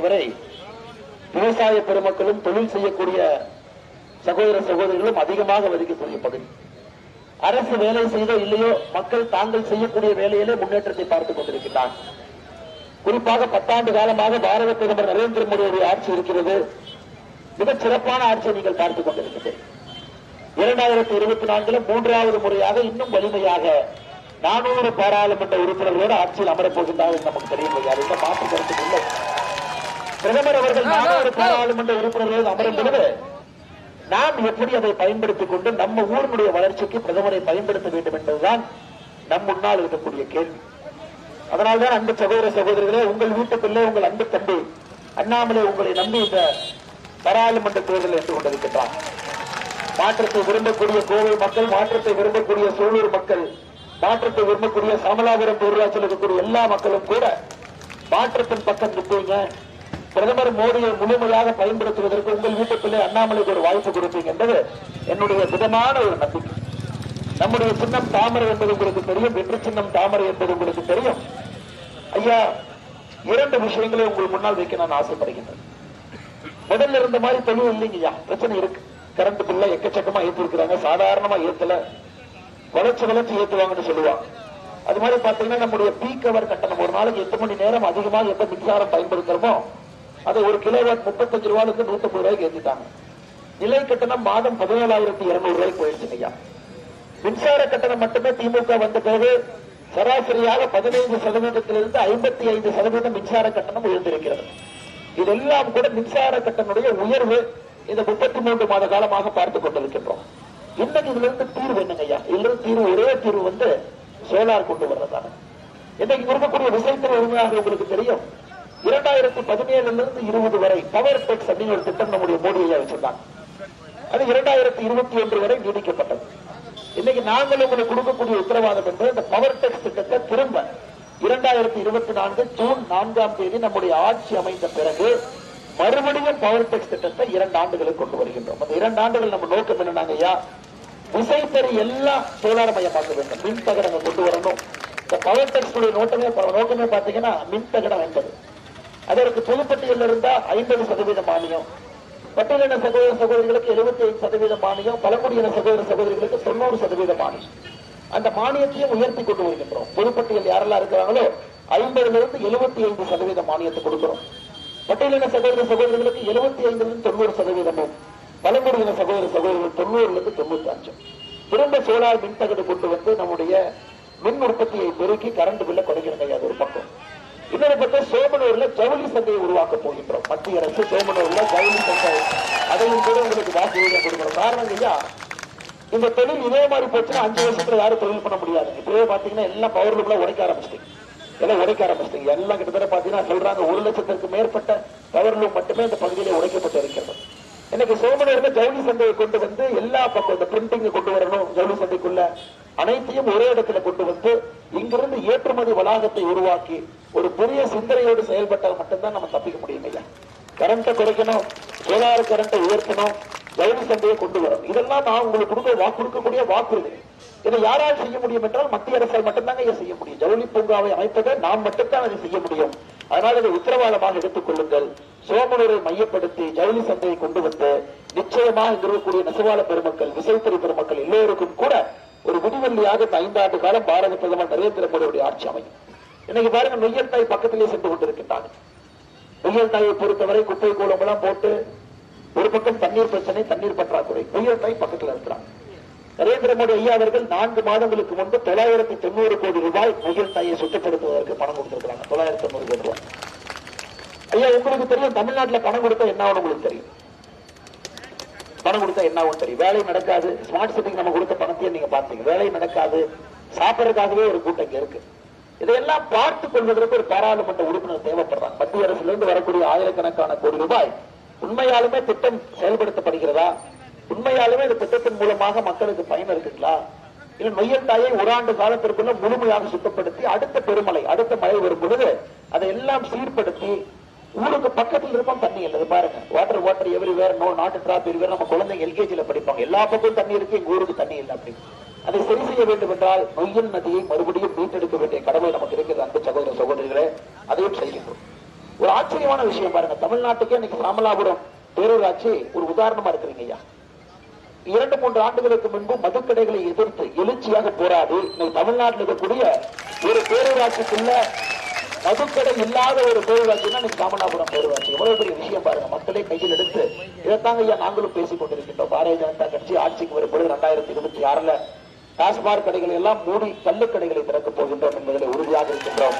வரை விவசாய பெருமக்களும் தொழில் செய்யக்கூடிய சகோதர சகோதரிகளும் அதிகமாக வதிக்கக்கூடிய பகுதி. அரசு வேலை செய்தோ இல்லையோ மக்கள் தாங்கள் செய்யக்கூடிய வேலையிலே முன்னேற்றத்தை பார்த்துக் கொண்டிருக்கிறார் குறிப்பாக பத்தாண்டு காலமாக பாரத பிரதமர் நரேந்திர மோடியுடைய ஆட்சி இருக்கிறது. மிகச் சிறப்பான ஆட்சியை நீங்கள் பார்த்துக் கொண்டிருக்கிறீர்கள். இரண்டாயிரத்தி இருபத்தி நான்குல மூன்றாவது முறையாக இன்னும் வலிமையாக நானூறு பாராளுமன்ற உறுப்பினர்களோடு ஆட்சியில் அமரப் போகின்றார் நமக்கு தெரியவில்லை. அது மாற்று கருத்து இல்லை. பிரதமர் அவர்கள் பாராளுமன்ற உறுப்பினர்களோடு அமரும் பொழுது நாம் எப்படி அதை பயன்படுத்திக் கொண்டு நம்ம ஊரினுடைய வளர்ச்சிக்கு பிரதமரை பயன்படுத்த வேண்டும் என்பதுதான் நம் முன்னால் இருக்கக்கூடிய கேள்வி. அதனால்தான் அன்பு சகோதர சகோதரிகளே உங்கள் வீட்டுக்குள்ளே உங்கள் அன்பு தம்பி அண்ணாமலை உங்களை நம்பி இந்த பாராளுமன்ற தேர்தலில் என்று கொண்டிருக்கின்றார். மாற்றத்தை விரும்பக்கூடிய கோவை மக்கள் மாற்றத்தை விரும்பக்கூடிய சூலூர் மக்கள் மாற்றத்தை விரும்பக்கூடிய சமலாபுரம் பேரூராட்சியில் இருக்கக்கூடிய எல்லா மக்களும் கூட மாற்றத்தின் பக்கம் நிற்பீங்க. பிரதமர் மோடியை முழுமையாக பயன்படுத்துவதற்கு உங்கள் வீட்டுக்குள்ளே அண்ணாமலைக்கு ஒரு வாய்ப்பு கொடுப்பீங்க என்பது என்னுடைய விதமான ஒரு நம்பிக்கை. நம்முடைய சின்னம் தாமரை என்பது உங்களுக்கு தெரியும் வெற்றி சின்னம் தாமரை என்பது உங்களுக்கு தெரியும். ஐயா இரண்டு விஷயங்களை உங்கள் முன்னால் வைக்க நான் ஆசைப்படுகின்றேன். முதல்ல இருந்த மாதிரி தெளிவு இல்லைங்கய்யா பிரச்சனை இருக்கு. கரண்ட் பில்ல எக்கச்சக்கமா ஏற்றிருக்கிறாங்க சாதாரணமா ஏத்தல. வளர்ச்சி வளர்ச்சி ஏத்துவாங்கன்னு சொல்லுவாங்க. அது மாதிரி பாத்தீங்கன்னா நம்முடைய பீக் அவர் கட்டணம் ஒரு நாளைக்கு எட்டு மணி நேரம் அதிகமாக எப்ப மின்சாரம் பயன்படுத்துறோமோ அதை ஒரு கிலோவாட் முப்பத்தஞ்சு ரூபாய்க்கு நூத்தம்பது ரூபாய்க்கு ஏற்றிட்டாங்க நிலை கட்டணம் மாதம் பதினேழாயிரத்தி இருநூறு ரூபாய்க்கு போயிடுச்சு ஐயா. மின்சார கட்டணம் மட்டுமே திமுக வந்த பிறகு சராசரியாக பதினைந்து சதவீதத்திலிருந்து ஐம்பத்தி ஐந்து சதவீதம் மின்சார கட்டணம் உயர்ந்திருக்கிறது. இதெல்லாம் கூட மின்சார கட்டணுடைய உயர்வு இந்த முப்பத்தி மூன்று மாத காலமாக பார்த்துக் கொண்டிருக்கின்றோம். இன்னைக்கு இதுல இருந்து தீர்வு என்னங்கய்யா இதுல இருந்து தீர்வு ஒரே தீர்வு வந்து சோலார் கொண்டு வர்றதான இன்னைக்கு இருக்கக்கூடிய விஷயத்தில் உரிமையாக உங்களுக்கு தெரியும்? இரண்டாயிரத்தி பதினேழுல இருந்து இருபது வரை பவர் டெக்ஸ் அப்படின்னு ஒரு திட்டம் நம்முடைய மோடி ஐயா வச்சிருந்தாங்க அது இரண்டாயிரத்தி இருபத்தி ஒன்று வரை நீடிக்கப்பட்டது இன்னைக்கு நாங்கள் உங்களுக்கு கொடுக்கக்கூடிய உத்தரவாதம் என்பது இந்த பவர் டெக்ஸ் திட்டத்தை திரும்ப இரண்டாயிரத்தி இருபத்தி நான்கு ஜூன் நான்காம் தேதி நம்முடைய ஆட்சி அமைந்த பிறகு மறுபடியும் பவர் டெக்ஸ் திட்டத்தை இரண்டு ஆண்டுகளுக்கு கொண்டு வருகின்றோம். அந்த இரண்டு ஆண்டுகள் நம்ம நோக்கம் என்னன்னாங்க ஐயா? விசைத்தறி எல்லாம் சோலாரமயமாக்க வேண்டும். மின் தகடங்கள் கொண்டு வரணும். இந்த பவர் டெக்ஸ் நோட்டமே நோக்கமே பாத்தீங்கன்னா மின் தகடம் என்பது. அதற்கு பொதுப்பட்டியல் இருந்தா ஐம்பது சதவீத மானியம் பட்டியலின சகோதர சகோதரிகளுக்கு எழுபத்தி ஐந்து சதவீத மானியம் பழங்குடியின சகோதர சகோதரிகளுக்கு தொண்ணூறு சதவீத மானியம். அந்த மானியத்தையும் உயர்த்தி கொண்டு வருகின்றோம். பொதுப்பட்டியல் யாரெல்லாம் இருக்கிறாங்களோ ஐம்பதுல இருந்து எழுபத்தி ஐந்து சதவீத மானியத்தை கொடுக்கிறோம். பட்டியலின சகோதர சகோதரிகளுக்கு எழுபத்தி ஐந்துல இருந்து தொண்ணூறு சதவீதமும் பழங்குடியின சகோதர சகோதரிகள் தொண்ணூறுல இருந்து தொண்ணூத்தி அஞ்சும் திரும்ப சோலார் மின்தகடு கொண்டு வந்து நம்முடைய மின் உற்பத்தியை பெருக்கி கரண்ட் பில்ல குறைக்கிறது அது ஒரு பக்கம். இன்னொரு பக்கம் சோமனூர்ல ஜவுளி சந்தையை உருவாக்க போகின்றோம். மத்திய அரசு சோமனூர்ல ஜவுளி சந்தை அதையும் கூட உங்களுக்கு வாக்குறுதியாக கொடுக்கணும் காரணம் ஐயா இந்த தொழில் இதே மாதிரி போச்சுன்னா அஞ்சு வருஷத்துல யாரும் தொழில் பண்ண முடியாது. இப்பவே பாத்தீங்கன்னா எல்லாம் பவர் உடைக்க ஆரம்பிச்சிட்டீங்க. எல்லாம் உடைக்க ஆரம்பிச்சிட்டீங்க. எல்லாம் கிட்டத்தட்ட பாத்தீங்கன்னா சொல்றாங்க ஒரு லட்சத்திற்கு மேற்பட்ட பவர்லூம் மட்டுமே இந்த பகுதியிலே உடைக்கப்பட்டு இருக்கிறது. இன்னைக்கு சோமனூர்ல ஜவுளி சந்தையை கொண்டு வந்து எல்லா பக்கம் இந்த பிரிண்டிங் கொண்டு வரணும் ஜவுளி சந்தைக்குள்ள. அனைத்தையும் ஒரே இடத்துல கொண்டு வந்து இங்கிருந்து ஏற்றுமதி வளாகத்தை உருவாக்கி ஒரு புதிய சிந்தனையோடு செயல்பட்டால் மட்டும்தான் நம்ம தப்பிக்க முடியும் ஐயா. கரண்ட்டை குறைக்கணும் சோலார் கரண்ட்டை உயர்த்தணும் ஜவுளி சந்தையை கொண்டு வரணும். இதெல்லாம் நான் உங்களுக்கு கொடுக்க வாக்கு கொடுக்கக்கூடிய வாக்குறுதி இதை. யாரால் செய்ய முடியும் என்றால் மத்திய அரசால் மட்டும்தாங்க இதை செய்ய முடியும். ஜவுளி பூங்காவை அமைப்பதை நாம் மட்டும்தான் அதை செய்ய முடியும். அதனால் இதை உத்தரவாதமாக எடுத்துக் கொள்ளுங்கள். சோமனூரை மையப்படுத்தி ஜவுளி சந்தையை கொண்டு வந்து நிச்சயமாக இங்க இருக்கக்கூடிய நெசவாள பெருமக்கள் விசைத்தறி பெருமக்கள் எல்லோருக்கும் கூட ஒரு விடிவெள்ளியாக இந்த ஐந்தாண்டு காலம் பாரத பிரதமர் நரேந்திர மோடியுடைய ஆட்சி அமையும். இன்னைக்கு பாருங்க நொய்யல் தாய் பக்கத்திலே சென்று கொண்டிருக்கின்றாங்க. நொய்யல் தாயை பொறுத்தவரை குப்பை கூலம் எல்லாம் போட்டு ஒரு பக்கம் தண்ணீர் பிரச்சனை தண்ணீர் பற்றாக்குறை. நொய்யல் தாய் பக்கத்துல இருக்கிறாங்க. நரேந்திர மோடி ஐயா அவர்கள் நான்கு மாதங்களுக்கு முன்பு தொள்ளாயிரத்தி தொண்ணூறு கோடி ரூபாய் மகிழ் தாயை சுத்தப்படுத்துவதற்கு பணம் கொடுத்திருக்கிறாங்க. தொள்ளாயிரத்தி தொண்ணூறு கோடி ரூபாய். ஐயா உங்களுக்கு தெரியும் தமிழ்நாட்டுல பணம் கொடுத்தா என்ன உங்களுக்கு தெரியும்? பணம் கொடுத்தா என்ன தெரியும்? வேலை நடக்காது. ஸ்மார்ட் சிட்டிக்கு நம்ம கொடுத்த பணத்தையும் நீங்க பார்த்தீங்க. வேலை நடக்காது. சாப்பிடறதுக்காகவே ஒரு கூட்டம் இருக்கு. இதையெல்லாம் பார்த்துக் கொள்வதற்கு ஒரு பாராளுமன்ற உறுப்பினர் தேவைப்படுறாங்க. மத்திய அரசுல இருந்து வரக்கூடிய ஆயிரக்கணக்கான கோடி ரூபாய் உண்மையாலுமே திட்டம் செயல்படுத்தப்படுகிறதா? உண்மையாலுமே இந்த திட்டத்தின் மூலமாக மக்களுக்கு பயன் இருக்குங்களா? இல்ல நொய்யத்தாயை ஒரு ஆண்டு காலத்திற்குள்ள முழுமையாக சுத்தப்படுத்தி அடுத்த பெருமழை அடுத்த மழை வரும் பொழுது அதை எல்லாம் சீர்படுத்தி ஊருக்கு பக்கத்தில் இருப்போம் தண்ணி இல்லை பாருங்க. Water water everywhere no not a drop every நம்ம குழந்தைங்க எல்கேஜில படிப்பாங்க. எல்லா பக்கமும் தண்ணி இருக்கு எங்க ஊருக்கு தண்ணி இல்லை அப்படி. அதை சரி செய்ய வேண்டும் என்றால் நொய்யல் நதியை மறுபடியும் மீட்டெடுக்க வேண்டிய கடமை நமக்கு இருக்கிறது அன்பு சகோதர சகோதரிகளே. அதையும் செய்கின்றோம் ஒரு ஆச்சரியமான விஷயம் பாருங்க. தமிழ்நாட்டுக்கே இன்னைக்கு ராமலாபுரம் பேரூராட்சி ஒரு உதாரணமா இருக்கிறீங்க ஐயா. இரண்டு மூன்று ஆண்டுகளுக்கு முன்பு மதுக்கடைகளை எதிர்த்து எழுச்சியாக போராடி இன்னைக்கு தமிழ்நாட்டில் இருக்கக்கூடிய ஒரு பேரூராட்சிக்குள்ள மதுக்கடை இல்லாத ஒரு பேரூராட்சின்னா இன்னைக்கு ராமநாதபுரம் பேரூராட்சி. எவ்வளவு பெரிய விஷயம் பாருங்க. மக்களை கையில் எடுத்து இதைத்தாங்க ஐயா நாங்களும் பேசிக் கொண்டிருக்கின்றோம். பாரதிய ஜனதா கட்சி ஆட்சிக்கு வரும்போது ரெண்டாயிரத்தி இருபத்தி ஆறுல டாஸ்மாக் கடைகளை எல்லாம் மூடி கள்ளுக்கடைகளை திறக்கப் போகின்றோம் என்பதில் உறுதியாக இருக்கின்றோம்.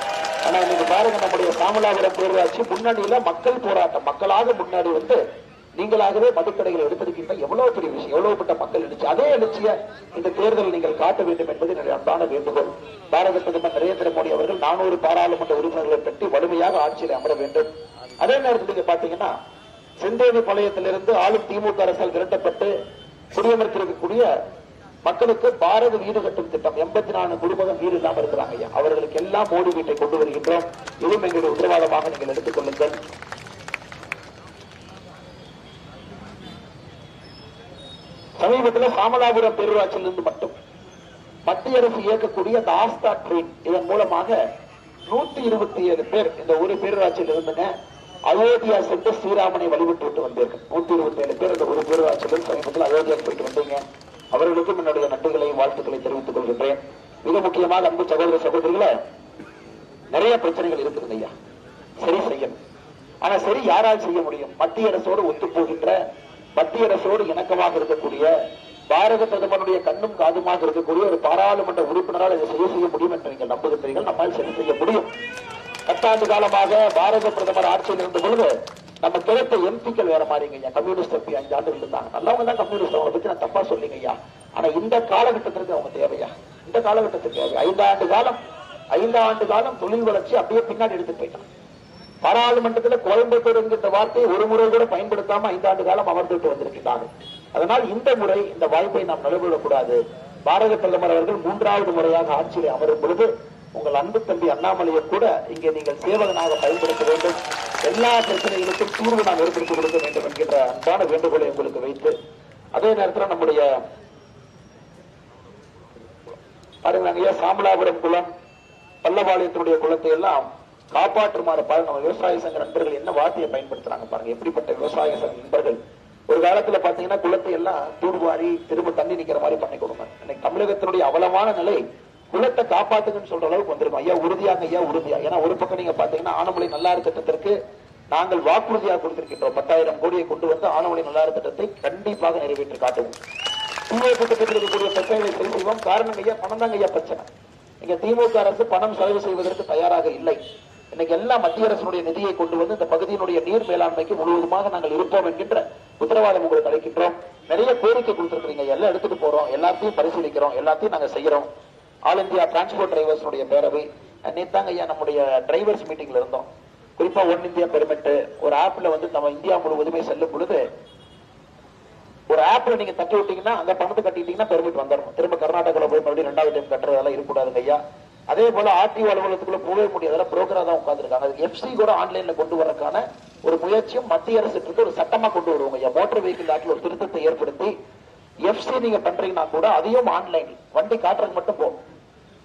ஆனா இன்னைக்கு பாருங்க நம்முடைய சாமலாபுரம் பேரூராட்சி முன்னணியில மக்கள் போராட்டம். மக்களாக முன்னாடி வந்து நீங்களாகவே மதுக்கடைகளை எடுத்திருக்கீங்க எவ்வளவு பெரிய விஷயம் எவ்வளவு பட்ட மக்கள் எழுச்சி அதே எழுச்சிய இந்த தேர்தல் நீங்கள் காட்ட வேண்டும் என்பது என்னுடைய அன்பான வேண்டுகோள். பாரத பிரதமர் நரேந்திர மோடி அவர்கள் நானூறு பாராளுமன்ற உறுப்பினர்களை பெற்று வலிமையாக ஆட்சியில் அமர வேண்டும். அதே நேரத்தில் நீங்க பாத்தீங்கன்னா செந்தேவி பாளையத்திலிருந்து ஆளும் திமுக அரசால் விரட்டப்பட்டு குடியமர்த்திருக்கக்கூடிய மக்களுக்கு பாரத வீடு கட்டும் திட்டம். எண்பத்தி நாலு குடும்பம் வீடு இல்லாம இருக்கிறாங்க அவர்களுக்கு எல்லாம் மோடி வீட்டை கொண்டு வருகின்றோம். இதுவும் எங்களுடைய உத்தரவாதமாக நீங்கள் எடுத்துக் கொள்ளுங்கள். சமீபத்தில் சாமலாபுரம் பேரூராட்சியிலிருந்து மட்டும். மத்திய அரசு இயக்கக்கூடிய அந்த ஆஸ்தா ட்ரெயின் இதன் மூலமாக நூத்தி இருபத்தி ஏழு பேர் இந்த ஒரு பேரூராட்சியில் இருந்துங்க. அயோத்தியா சென்று ஸ்ரீராமனை வழிபட்டு விட்டு வந்தீர்கள். நூத்தி இருபத்தி ஏழு பேர் இந்த ஒரு பேரூராட்சியில் சமீபத்தில் அயோத்தியா போயிட்டு வந்தீங்க. அவர்களுக்கும் என்னுடைய நன்றிகளையும் வாழ்த்துக்களையும் தெரிவித்துக் கொள்கின்றேன். மிக முக்கியமாக அன்பு சகோதர சகோதரிகளை நிறைய பிரச்சனைகள் இருக்குது ஐயா. சரி செய்யணும். ஆனா சரி யாரால் செய்ய முடியும்? மத்திய அரசோடு ஒத்து போகின்ற மத்திய அரசோடு இணக்கமாக இருக்கக்கூடிய பாரத பிரதமருடைய கண்ணும் காதுமாக இருக்கக்கூடிய ஒரு பாராளுமன்ற உறுப்பினரால் இதை செய்ய செய்ய முடியும் என்று நீங்கள் நம்புகின்றீர்கள். நம்மால் சரி செய்ய முடியும். பத்தாண்டு காலமாக பாரத பிரதமர் ஆட்சியில் இருந்த பொழுது நம்ம கிடைத்த எம்பிக்கள் வேற மாதிரிங்க ஐயா. கம்யூனிஸ்ட் எம்பி அஞ்சு ஆண்டு இருந்தாங்க. நல்லவங்க தான் கம்யூனிஸ்ட். அவங்களை பத்தி நான் தப்பா சொல்லிங்க ஐயா. ஆனா இந்த காலகட்டத்திற்கு அவங்க தேவையா? இந்த காலகட்டத்துக்கு தேவை ஐந்தாண்டு காலம். ஐந்தாண்டு காலம் தொழில் வளர்ச்சி அப்படியே பின்னாடி எடுத்துட்டு போயிட்டான். பாராளுமன்றத்தில் கோயம்புத்தூர் என்கின்ற வார்த்தையை ஒரு முறை கூட பயன்படுத்தாம ஐந்தாண்டு காலம் அமர்ந்துட்டு வந்திருக்கிறார்கள். அதனால் இந்த முறை இந்த வாய்ப்பை நாம் நழுவிடக்கூடாது பாரத பிரதமர் அவர்கள் மூன்றாவது முறையாக ஆட்சியில் அமரும் பொழுது உங்கள் அன்பு தம்பி அண்ணாமலையை கூட இங்கே நீங்கள் சேவகனாக பயன்படுத்த வேண்டும். எல்லா பிரச்சனைகளுக்கும் தீர்வு நாம் ஏற்படுத்திக் கொடுக்க வேண்டும் என்கின்ற அன்பான வேண்டுகோளை உங்களுக்கு வைத்து அதே நேரத்தில் நம்முடைய பாருங்க ஐயா சாமலாபுரம் குளம் பல்லபாளையத்தினுடைய குளத்தை எல்லாம் காப்பாற்றுமாறு பாருங்க. நம்ம விவசாய சங்க நண்பர்கள் என்ன வார்த்தையை பயன்படுத்துறாங்க பாருங்க. எப்படிப்பட்ட விவசாய சங்க நண்பர்கள்? ஒரு காலத்துல பாத்தீங்கன்னா குளத்தை எல்லாம் தூர்வாரி திரும்ப தண்ணி நிக்கிற மாதிரி பண்ணி கொடுங்க இன்னைக்கு தமிழகத்தினுடைய அவலமான நிலை குளத்தை காப்பாத்துங்கன்னு சொல்ற அளவுக்கு வந்திருக்கும். ஐயா உறுதியாக ஐயா உறுதியா. ஏன்னா ஒரு பக்கம் நீங்க பாத்தீங்கன்னா ஆனமலை நல்லாறு திட்டத்திற்கு நாங்கள் வாக்குறுதியாக கொடுத்திருக்கின்றோம். பத்தாயிரம் கோடியை கொண்டு வந்து ஆனமலை நல்லாறு திட்டத்தை கண்டிப்பாக நிறைவேற்றி காட்டுவோம். திமுக கூட்டத்தில் இருக்கக்கூடிய பிரச்சனைகளை சரி செய்வோம். காரணம் ஐயா பணம் தாங்க ஐயா பிரச்சனை. இங்க திமுக அரசு பணம் செலவு செய்வதற்கு தயாராக இல்லை. இன்னைக்கு எல்லா மத்திய அரசுடைய நிதியை கொண்டு வந்து இந்த பகுதியினுடைய நீர் மேலாண்மைக்கு முழுவதுமாக நாங்கள் இருப்போம் என்கின்ற உத்தரவாதம் உங்களுக்கு அளிக்கின்றோம். நிறைய கோரிக்கை கொடுத்திருக்கிறீங்க. எல்லாம் எடுத்துட்டு போறோம். எல்லாத்தையும் பரிசீலிக்கிறோம். எல்லாத்தையும் நாங்க செய்யறோம். ஆல் இந்தியா டிரான்ஸ்போர்ட் டிரைவர்ஸ் பேரவை. நேத்தாங்க ஐயா நம்முடைய டிரைவர்ஸ் மீட்டிங்ல இருந்தோம். குறிப்பா ஒன் இந்தியா பெர்மிட் ஒரு ஆப்ல வந்து நம்ம இந்தியா முழுவதுமே செல்லும் பொழுது ஒரு ஆப்ல நீங்க தட்டி விட்டீங்கன்னா அந்த பணத்தை கட்டிட்டீங்கன்னா பெருமிட் வந்துடும் திரும்ப கர்நாடகால போய் மறுபடியும் ரெண்டாவது டைம் கட்டுறதெல்லாம் இருக்கக்கூடாதுங்க ஐயா. அதே போல ஆர்டிஓ அலுவலகத்துக்குள்ள போகவே முடியாது. புரோக்கரா தான் உட்காந்துருக்காங்க அது எஃப்சி கூட ஆன்லைன்ல கொண்டு வரக்கான ஒரு முயற்சியும் மத்திய அரசு ஒரு சட்டமா கொண்டு வருவாங்க. ஐயா மோட்டார் வெஹிக்கிள் ஆக்டில் ஒரு திருத்தத்தை ஏற்படுத்தி எஃப்சி நீங்க பண்றீங்கன்னா கூட அதையும் ஆன்லைன் வண்டி காட்டுறது மட்டும் போகும்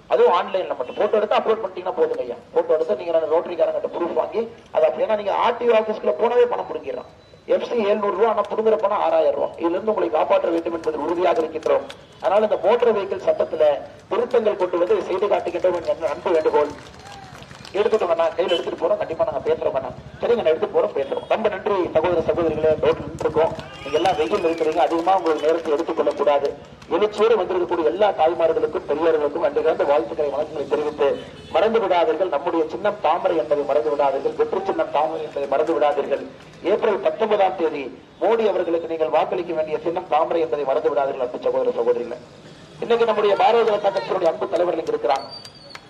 அதுவும் ஆன்லைன்ல மட்டும். போட்டோ எடுத்து அப்லோட் பண்ணிட்டீங்கன்னா போதுங்க ஐயா. போட்டோ எடுத்து நீங்க ரோட்டரிக்காரங்கிட்ட ப்ரூஃப் வாங்கி அதை அப்படின்னா நீங்க ஆர்டிஓ ஆஃபீஸ்க்குள்ள போனவே பணம் முடிக்கிறோம் எஃப்சி எழுநூறு ரூபா ஆனா புடுங்குற பணம் ஆறாயிரம் ரூபாய் இதுல இருந்து உங்களை காப்பாற்ற வேண்டும் என்பதில் உறுதியாக இருக்கின்றோம். அதனால இந்த மோட்டார் வெஹிக்கிள் சட்டத்துல திருத்தங்கள் கொண்டு வந்து செய்து காட்டுகின்றோம் என்ற அன்பு வேண்டுகோள். எடுத்துட்டு வேணா கையில் எடுத்துட்டு போறோம் கண்டிப்பா நாங்க பேசுறோம் வேணா சரிங்க நான் எடுத்து போறோம் பேசுறோம். ரொம்ப நன்றி சகோதர சகோதரிகளே டோட்டல் நின்றுருக்கோம் நீங்க எல்லாம் வெயில் இருக்கிறீங்க அதிகமா உங்களுக்கு நேரத்தை எடுத்துக்கொள்ள கூடாது. எழுச்சியோடு வந்திருக்கக்கூடிய எல்லா தாய்மார்களுக்கும் பெரியவர்களுக்கும் நன்றி கலந்த வாழ்த்துக்களை வணக்கங்களை தெரிவித்து மறந்து விடாதீர்கள். நம்முடைய சின்னம் தாமரை என்பதை மறந்து விடாதீர்கள். வெற்றி சின்னம் தாமரை என்பதை மறந்து விடாதீர்கள். ஏப்ரல் பத்தொன்பதாம் தேதி மோடி அவர்களுக்கு நீங்கள் வாக்களிக்க வேண்டிய சின்னம் தாமரை என்பதை மறந்து விடாதீர்கள் அன்பு சகோதர சகோதரிகள். இன்னைக்கு நம்முடைய பாரதிய ஜனதா கட்சியினுடைய அன்பு தலைவர்கள் இருக்கிறான்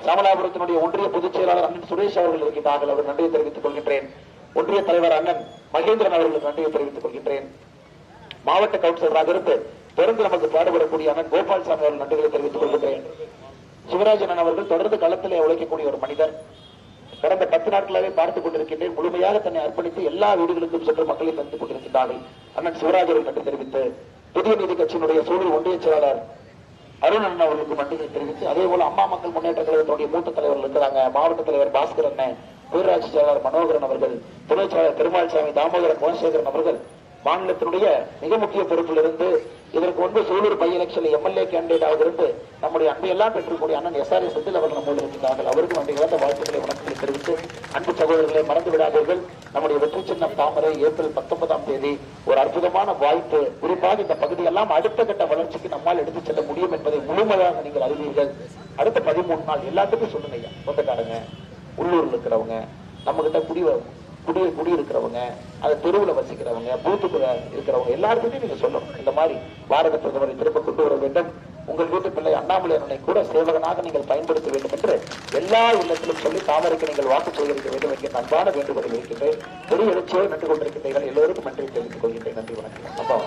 ராமநாதபுரத்தினுடைய ஒன்றிய பொதுச் செயலாளர் அண்ணன் சுரேஷ் அவர்கள் இருக்கின்றார்கள் அவர் நன்றியை தெரிவித்துக் கொள்கின்றேன். ஒன்றிய தலைவர் அண்ணன் மகேந்திரன் அவர்களுக்கு நன்றியை தெரிவித்துக் கொள்கின்றேன். மாவட்ட கவுன்சிலராக இருந்து தொடர்ந்து நமக்கு பாடுபடக்கூடிய அண்ணன் கோபால்சாமி அவர்கள் நன்றிகளை தெரிவித்துக் கொள்கின்றேன். சிவராஜன் அவர்கள் தொடர்ந்து களத்திலே உழைக்கக்கூடிய ஒரு மனிதர். கடந்த பத்து நாட்களாகவே பார்த்துக் கொண்டிருக்கின்றேன். முழுமையாக தன்னை அர்ப்பணித்து எல்லா வீடுகளுக்கும் சென்று மக்களை சந்தித்துக் கொண்டிருக்கின்றார்கள். அண்ணன் சிவராஜ் அவர்கள் நன்றி தெரிவித்து புதிய நீதி கட்சியினுடைய சூழல் ஒன்றிய செயலாளர் அருண் அண்ணன் அவர்களுக்கு நன்றியை தெரிவித்து அதே போல அம்மா மக்கள் முன்னேற்ற கழகத்தினுடைய மூத்த தலைவர்கள் இருக்கிறாங்க. மாவட்ட தலைவர் பாஸ்கர் அண்ணன் ஊராட்சி செயலாளர் மனோகரன் அவர்கள் துணை செயலாளர் பெருமாள் சாமி தாமோதரன் குணசேகரன் அவர்கள் மாநிலத்தினுடைய மிக முக்கிய பொறுப்பில் இருந்து இதற்கு முன்பு சூலூர் பை எலெக்ஷனில் எம்எல்ஏ கேண்டிடேட்டாக இருந்து நம்முடைய அன்பையெல்லாம் பெற்றுக்கூடிய அண்ணன் எஸ் ஆர் எஸ் அவர்கள் நம்மோடு இருக்கிறார்கள். அவருக்கும் அந்த கலந்த வாழ்த்துக்களை வணக்கங்களை தெரிவித்து அன்பு சகோதரர்களை மறந்து விடாதீர்கள். நம்முடைய வெற்றி சின்னம் தாமரை ஏப்ரல் பத்தொன்பதாம் தேதி ஒரு அற்புதமான வாய்ப்பு. குறிப்பாக இந்த பகுதியெல்லாம் அடுத்த கட்ட வளர்ச்சிக்கு நம்மால் எடுத்து செல்ல முடியும் என்பதை முழுமையாக நீங்கள் அறிவீர்கள். அடுத்த பதிமூணு நாள் எல்லாத்துக்கும் சொல்லுங்க ஐயா. சொந்தக்காரங்க உள்ளூர்ல இருக்கிறவங்க நம்ம கிட்ட குடி குடி குடியிருக்கிறவங்க அந்த தெருவுல வசிக்கிறவங்க பூத்துக்குள்ள இருக்கிறவங்க எல்லாருக்குமே நீங்க சொல்லணும். இந்த மாதிரி பாரத பிரதமரை திரும்ப கொண்டு வர வேண்டும். உங்கள் வீட்டு பிள்ளை அண்ணாமலை கூட சேவகனாக நீங்கள் பயன்படுத்த வேண்டும் என்று எல்லா இல்லத்திலும் சொல்லி தாமரைக்கு நீங்கள் வாக்கு சேகரிக்க வேண்டும் என்கிற அன்பான வேண்டுகோளை இருக்கின்றேன் பெரிய எழுச்சியோடு நின்று கொண்டிருக்கின்றீர்கள். எல்லோருக்கும் நன்றி தெரிவித்துக் கொள்கின்றேன். நன்றி வணக்கம். அப்பா.